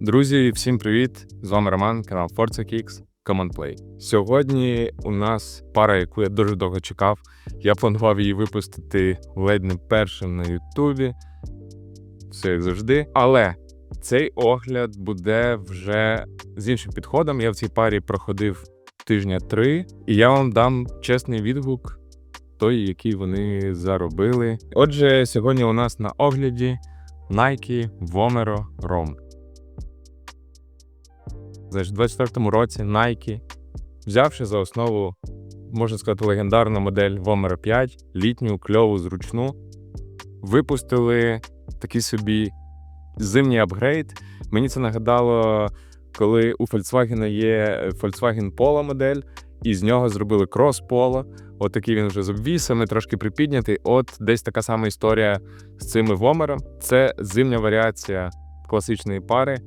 Друзі, всім привіт! З вами Роман, канал Forza Kicks, Common Play. Сьогодні у нас пара, яку я дуже довго чекав. Я планував її випустити ледь не першим на Ютубі. Все як завжди. Але цей огляд буде вже з іншим підходом. Я в цій парі проходив тижня три, і я вам дам чесний відгук, той, який вони заробили. Отже, сьогодні у нас на огляді Nike Vomero Rom. Знаєш, в 24-му році Nike, взявши за основу, можна сказати, легендарну модель Vomero 5, літню, кльову, зручну, випустили такий собі зимній апгрейд. Мені це нагадало, коли у Volkswagen є Volkswagen Polo модель, і з нього зробили крос Polo. От такий він вже з обвісами, трошки припіднятий. От десь така сама історія з цими Вомером. Це зимня варіація класичної пари.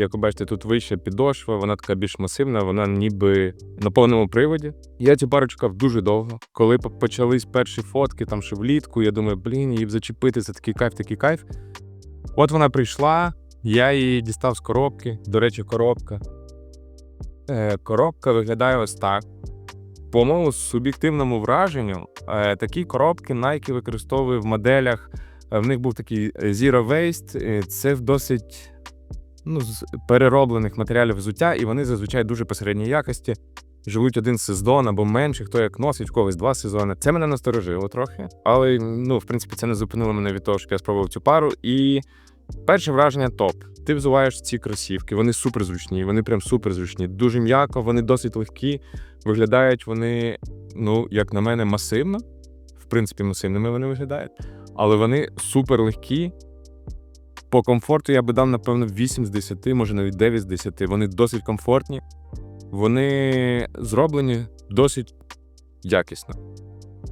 Як ви бачите, тут вища підошва, вона така більш масивна, вона ніби на повному приводі. Я цю пару чекав дуже довго. Коли по- почались перші фотки, там ще влітку, я думаю, блін, її б зачепити, це такий кайф, такий кайф. От вона прийшла, я її дістав з коробки. До речі, коробка. Е, коробка виглядає ось так. По моєму суб'єктивному враженню, е, такі коробки Nike використовує в моделях. Е, В них був такий Zero Waste. Це досить ну, з перероблених матеріалів взуття, і вони зазвичай дуже посередньої якості. Живуть один сезон або менше, хто як носить, в когось два сезони. Це мене насторожило трохи. Але ну, в принципі, це не зупинило мене від того, що я спробував цю пару. І перше враження топ. Ти взуваєш ці кросівки, вони супер зручні, вони прям супер зручні, дуже м'яко, вони досить легкі. Виглядають вони, ну, як на мене, масивно. В принципі, масивними вони виглядають, але вони супер легкі. По комфорту я би дав, напевно, 8 з 10, може навіть 9 з 10. Вони досить комфортні, вони зроблені досить якісно.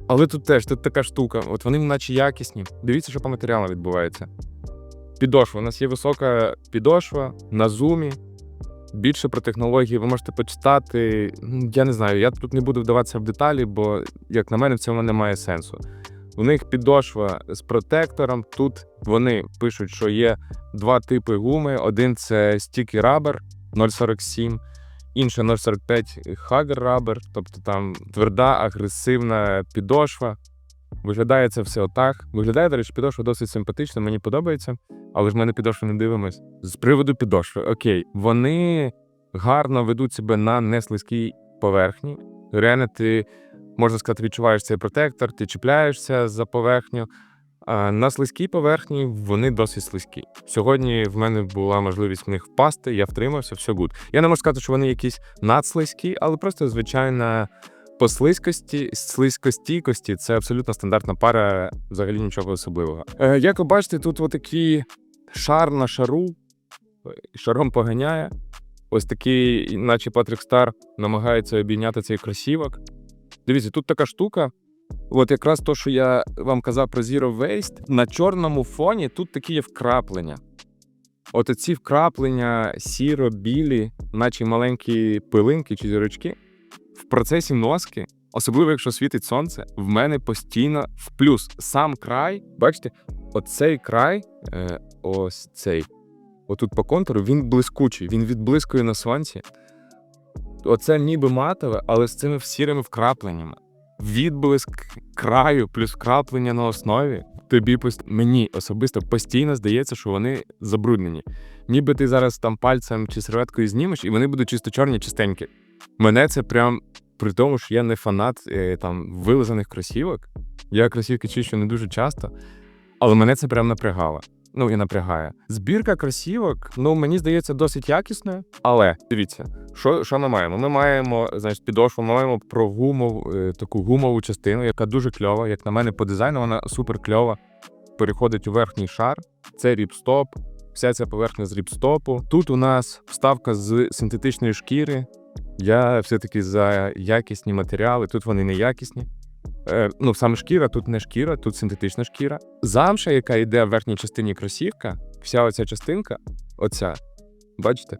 Але тут теж тут така штука, от вони наче якісні. Дивіться, що по матеріалам відбувається. Підошва. У нас є висока підошва на зумі. Більше про технології ви можете почитати. Я не знаю, я тут не буду вдаватися в деталі, бо, як на мене, в цьому немає сенсу. У них підошва з протектором. Тут вони пишуть, що є два типи гуми. Один це Sticky Rubber 0,47, інше 0,45 Hugger Rubber, тобто там тверда, агресивна підошва. Виглядає це все отак. Виглядає, до речі, підошва досить симпатично, мені подобається, але ж ми на підошву не дивимось. З приводу підошви, окей, вони гарно ведуть себе на неслизькій поверхні. Реально, ти можна сказати, відчуваєш цей протектор, ти чіпляєшся за поверхню. На слизькій поверхні вони досить слизькі. Сьогодні в мене була можливість в них впасти, я втримався, все гуд. Я не можу сказати, що вони якісь надслизькі, але просто звичайна по слизькості, слизькостійкості це абсолютно стандартна пара, взагалі нічого особливого. Е, як ви бачите, тут отакий шар на шару, шаром поганяє. Ось такий, наче Патрік Стар намагається обійняти цей кросівок. Дивіться, тут така штука. От якраз то, що я вам казав про Zero Waste, на чорному фоні тут такі є вкраплення. От ці вкраплення сіро-білі, наче маленькі пилинки чи зірочки, в процесі носки, особливо якщо світить сонце, в мене постійно в плюс сам край. Бачите, оцей край, е, ось цей, отут по контуру, він блискучий, він відблискує на сонці. Оце ніби матове, але з цими сірими вкрапленнями. Відблиск краю плюс вкраплення на основі. Тобі пост- мені особисто постійно здається, що вони забруднені. Ніби ти зараз там пальцем чи серветкою знімеш, і вони будуть чисто чорні, чистенькі. Мене це прям при тому, що я не фанат е, там вилизаних кросівок. Я кросівки чищу не дуже часто, але мене це прям напрягало. Ну і напрягає. Збірка кросівок, ну мені здається, досить якісною. Але дивіться, що, що ми маємо? Ми маємо значить, підошву, ми маємо про гумов, е, таку гумову частину, яка дуже кльова. Як на мене, по дизайну вона супер кльова. Переходить у верхній шар. Це ріпстоп. Вся ця поверхня з ріпстопу. Тут у нас вставка з синтетичної шкіри. Я все-таки за якісні матеріали. Тут вони не якісні. Е, ну, саме шкіра, тут не шкіра, тут синтетична шкіра. Замша, яка йде в верхній частині кросівка, вся оця частинка, оця, бачите,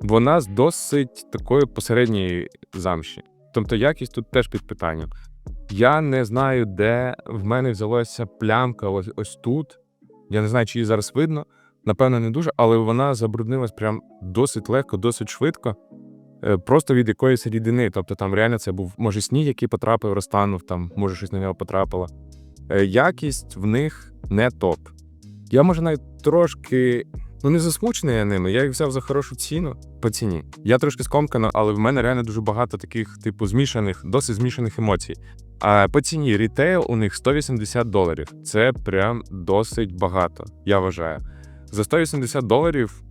вона з досить такої посередньої замші. Тобто якість тут теж під питанням. Я не знаю, де в мене взялася плямка ось, ось тут. Я не знаю, чи її зараз видно. напевно, не дуже, але вона забруднилась прям досить легко, досить швидко. Е, Просто від якоїсь рідини. Тобто там реально це був може сніг, який потрапив, розтанув, там може щось на нього потрапило. Е, Якість в них не топ. Я може навіть трошки ну не засмучений я ними. Я їх взяв за хорошу ціну по ціні. Я трошки скомкано, але в мене реально дуже багато таких, типу, змішаних, досить змішаних емоцій. А по ціні рітейл у них 180 доларів. Це прям досить багато, я вважаю. За 180 доларів,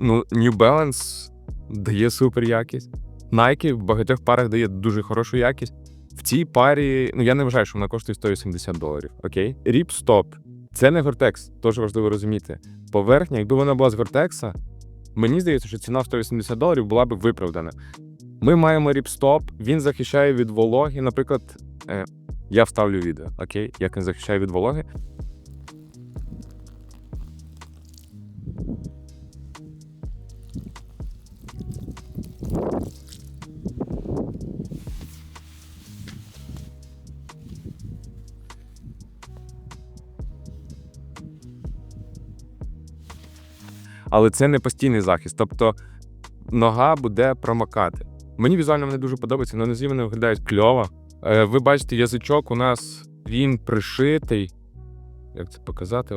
ну, New Balance дає супер якість. Nike в багатьох парах дає дуже хорошу якість. В цій парі, ну я не вважаю, що вона коштує 180 доларів. Окей? Rip Stop. Це не Gore-Tex, теж важливо розуміти. Поверхня, якби вона була з Gore-Tex, мені здається, що ціна в 180 доларів була б виправдана. Ми маємо Rip-Stop, він захищає від вологи. Наприклад, е, я вставлю відео, окей? Як він захищає від вологи. Але це не постійний захист. Тобто нога буде промокати. Мені візуально вони дуже подобаються, на нозі вони виглядають кльово. Е, Ви бачите, язичок у нас він пришитий. Як це показати?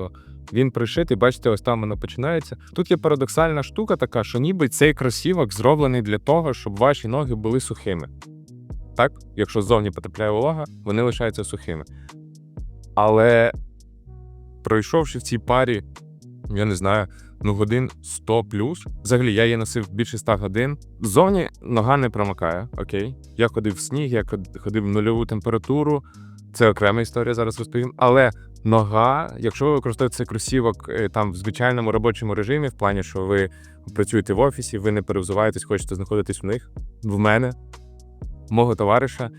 Він пришитий, бачите, ось там воно починається. Тут є парадоксальна штука така, що ніби цей кросівок зроблений для того, щоб ваші ноги були сухими. Так, якщо ззовні потрапляє волога, вони лишаються сухими. Але пройшовши в цій парі, я не знаю, ну годин 100 плюс. Взагалі, я її носив більше 100 годин. Ззовні нога не промокає, окей. Я ходив в сніг, я ход- ходив в нульову температуру. Це окрема історія, зараз розповім. Але нога, якщо ви використовуєте цей кросівок е, там в звичайному робочому режимі, в плані, що ви працюєте в офісі, ви не перевзуваєтесь, хочете знаходитись в них. В мене, мого товариша,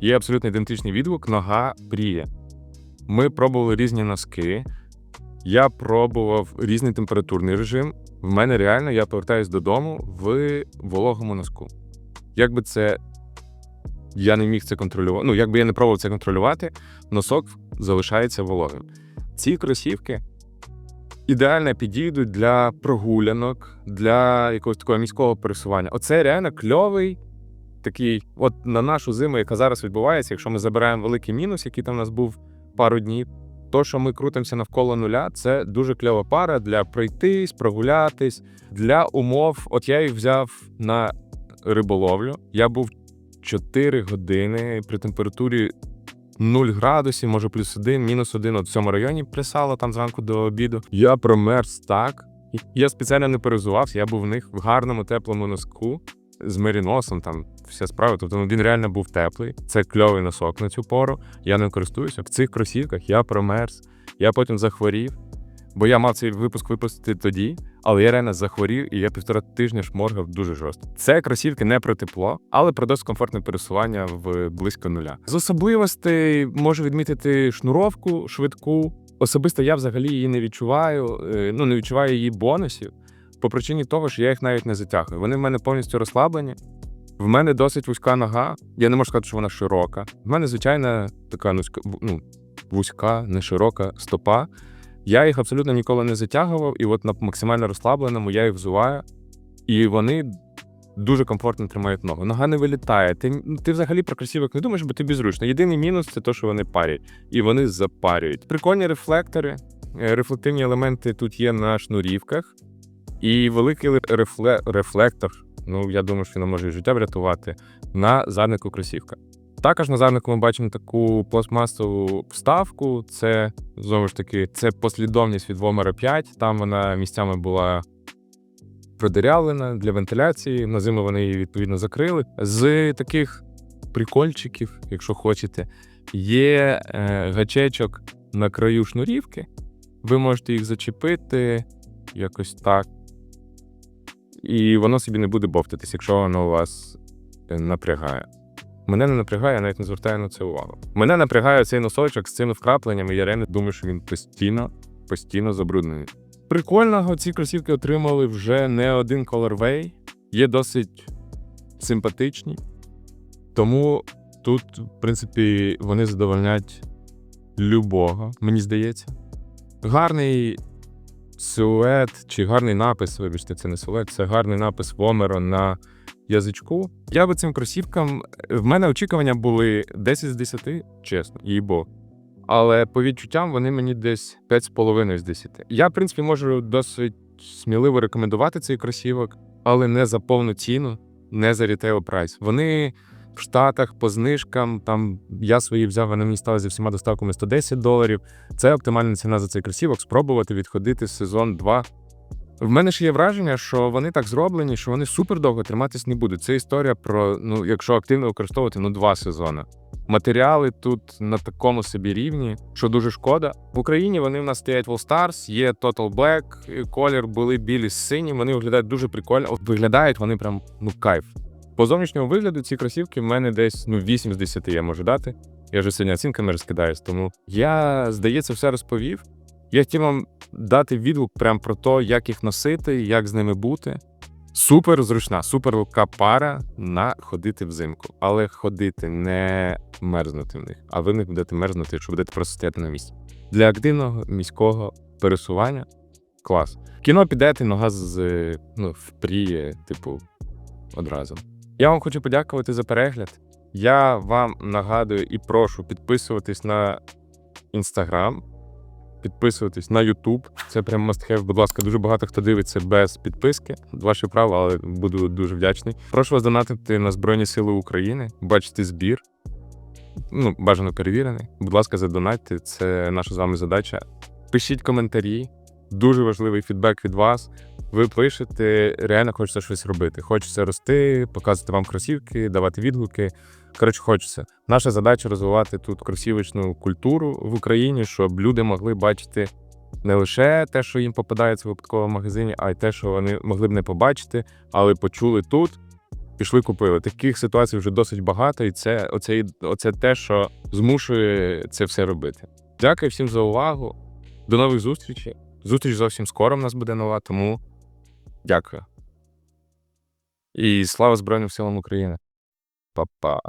є абсолютно ідентичний відгук. Нога пріє. Ми пробували різні носки. Я пробував різний температурний режим. В мене реально я повертаюсь додому в вологому носку. Якби це я не міг це контролювати. Ну, якби я не пробував це контролювати, носок залишається вологим. Ці кросівки ідеально підійдуть для прогулянок, для якогось такого міського пересування. Оце реально кльовий такий, от на нашу зиму, яка зараз відбувається, якщо ми забираємо великий мінус, який там у нас був пару днів. То, що ми крутимося навколо нуля, це дуже кльова пара для пройтись, прогулятись, для умов. От я їх взяв на риболовлю. Я був 4 години при температурі 0 градусів, може плюс 1, мінус 1 от в цьому районі плясало там зранку до обіду. Я промерз так. Я спеціально не перезувався, я був в них в гарному теплому носку з меріносом, там вся справа. Тобто ну, він реально був теплий. Це кльовий носок на цю пору. Я ним користуюся. В цих кросівках я промерз. Я потім захворів, бо я мав цей випуск випустити тоді, але я реально захворів і я півтора тижня шморгав дуже жорстко. Це кросівки не про тепло, але про досить комфортне пересування в близько нуля. З особливостей можу відмітити шнуровку швидку. Особисто я взагалі її не відчуваю. е, Ну не відчуваю її бонусів по причині того, що я їх навіть не затягую. Вони в мене повністю розслаблені. В мене досить вузька нога. Я не можу сказати, що вона широка. В мене звичайна така ну, вузька, не широка стопа. Я їх абсолютно ніколи не затягував, і от на максимально розслабленому я їх взуваю, і вони дуже комфортно тримають ногу. Нога не вилітає. Ти, ну, ти взагалі про кросівок не думаєш, бо тобі зручно. Єдиний мінус це те, що вони парять, і вони запарюють. Прикольні рефлектори. Е, Рефлективні елементи тут є на шнурівках, і великий ле- рефле... рефлектор. Ну, я думаю, що він може і життя врятувати на заднику кросівка. Також на заднику ми бачимо таку пластмасову вставку. Це знову ж таки це послідовність від Вомера 5. Там вона місцями була продирявлена для вентиляції. На зиму вони її відповідно закрили. З таких прикольчиків, якщо хочете, є е, гачечок на краю шнурівки. Ви можете їх зачепити якось так. І воно собі не буде бовтатись, якщо воно вас е, напрягає. Мене не напрягає, я навіть не звертаю на це увагу. Мене напрягає цей носочок з цими вкрапленнями, я реально думаю, що він постійно, постійно забруднений. Прикольно, ці кросівки отримали вже не один колорвей, є досить симпатичні. Тому тут, в принципі, вони задовольнять любого, мені здається. Гарний силует чи гарний напис, вибачте, це не силует, це гарний напис Вомеро на язичку. Я би цим кросівкам. В мене очікування були 10 з 10, чесно, їй-бо. Але по відчуттям вони мені десь 5,5 з 10. Я, в принципі, можу досить сміливо рекомендувати цей кросівок, але не за повну ціну, не за рітейл прайс. Вони в Штатах по знижкам. Там я свої взяв, вони мені стали зі всіма доставками 110 доларів. Це оптимальна ціна за цей кросівок. Спробувати відходити сезон 2. В мене ж є враження, що вони так зроблені, що вони супер довго триматись не будуть. Це історія про, ну, якщо активно використовувати, ну, два сезони. Матеріали тут на такому собі рівні, що дуже шкода. В Україні вони в нас стоять All Stars, є Total Black, колір були білі з синім. Вони виглядають дуже прикольно. Виглядають вони прям ну кайф. По зовнішньому вигляду ці кросівки в мене десь ну 8 з 10 я можу дати. Я вже сьогодні оцінками розкидаюсь, тому я, здається, все розповів. Я хотів вам дати відгук прям про те, як їх носити, як з ними бути. Супер зручна, супер легка пара на ходити взимку, але ходити не мерзнути в них, а ви них будете мерзнути, якщо будете просто стояти на місці. Для активного міського пересування клас. Кіно підете, нога з ну, впріє, типу, одразу. Я вам хочу подякувати за перегляд. Я вам нагадую і прошу підписуватись на інстаграм, підписуватись на Ютуб. Це прям have. Будь ласка, дуже багато хто дивиться без підписки. Ваше право, але буду дуже вдячний. Прошу вас донатити на Збройні Сили України, бачити збір. Ну, бажано перевірений. Будь ласка, задонатьте. Це наша з вами задача. Пишіть коментарі. Дуже важливий фідбек від вас. Ви пишете, реально хочеться щось робити. Хочеться рости, показувати вам кросівки, давати відгуки. Коротше, хочеться. Наша задача розвивати тут кросівочну культуру в Україні, щоб люди могли бачити не лише те, що їм попадається в магазині, а й те, що вони могли б не побачити, але почули тут, пішли, купили. Таких ситуацій вже досить багато, і це оце, оце те, що змушує це все робити. Дякую всім за увагу. До нових зустрічей. Зустріч зовсім скоро в нас буде нова, тому дякую. І слава Збройним силам України. Па-па.